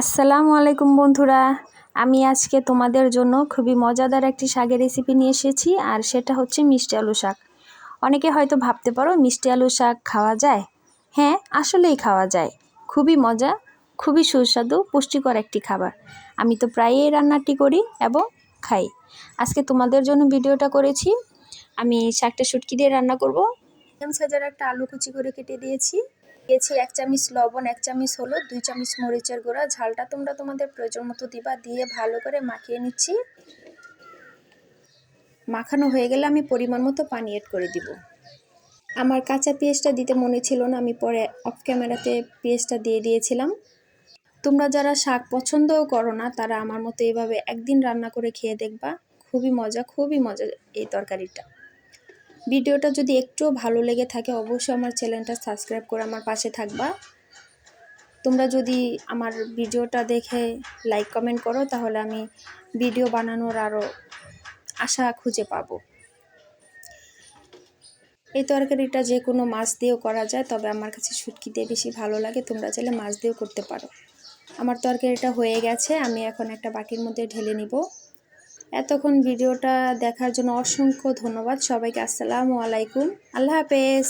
আসসালামু আলাইকুম বন্ধুরা। আমি আজকে তোমাদের জন্য খুবই মজাদার একটি শাকের রেসিপি নিয়ে এসেছি, আর সেটা হচ্ছে মিষ্টি আলু শাক। অনেকে হয়তো ভাবতে পারো, মিষ্টি আলু শাক খাওয়া যায়? হ্যাঁ আসলেই খাওয়া যায়। খুবই মজা, খুবই সুস্বাদু, পুষ্টিকর একটি খাবার। আমি তো প্রায়ই এই রান্নাটি করি এবং খাই। আজকে তোমাদের জন্য ভিডিওটা করেছি। আমি শাকটা শুটকি দিয়ে রান্না করব। সাইজের একটা আলু কুচি করে কেটে দিয়েছি। দিয়েছি, এক চামচ লবণ, এক চামচ হলুদ, দুই চামচ মরিচের গুঁড়া। ঝালটা তোমরা তোমাদের প্রয়োজন মতো দিবা, দিয়ে ভালো করে মাখিয়ে নিচ্ছি। মাখানো হয়ে গেলে আমি পরিমাণ মতো পানি এড করে দিব। আমার কাঁচা পেঁয়াজটা দিতে মনে ছিল না, আমি পরে অফ ক্যামেরাতে পেঁয়াজটা দিয়ে দিয়েছিলাম। তোমরা যারা শাক পছন্দও করো না, তারা আমার মতো এভাবে একদিন রান্না করে খেয়ে দেখবা। খুবই মজা খুবই মজা এই তরকারিটা। ভিডিওটা যদি একটুও ভালো লেগে থাকে, অবশ্যই আমার চ্যানেলটা সাবস্ক্রাইব করে আমার পাশে থাকবা। তোমরা যদি আমার ভিডিওটা দেখে লাইক কমেন্ট করো, তাহলে আমি ভিডিও বানানোর আরও আশা খুঁজে পাবো। এই তরকারিটা যে কোনো মাছ দিয়েও করা যায়, তবে আমার কাছে শুটকি দিয়ে বেশি ভালো লাগে। তোমরা চাইলে মাছ দিয়েও করতে পারো। আমার তরকারিটা হয়ে গেছে, আমি এখন একটা বাটির মধ্যে ঢেলে নিব। এতক্ষণ ভিডিওটা দেখার জন্য অসংখ্য ধন্যবাদ। সবাইকে আসসালামু আলাইকুম। আল্লাহ হাফেজ।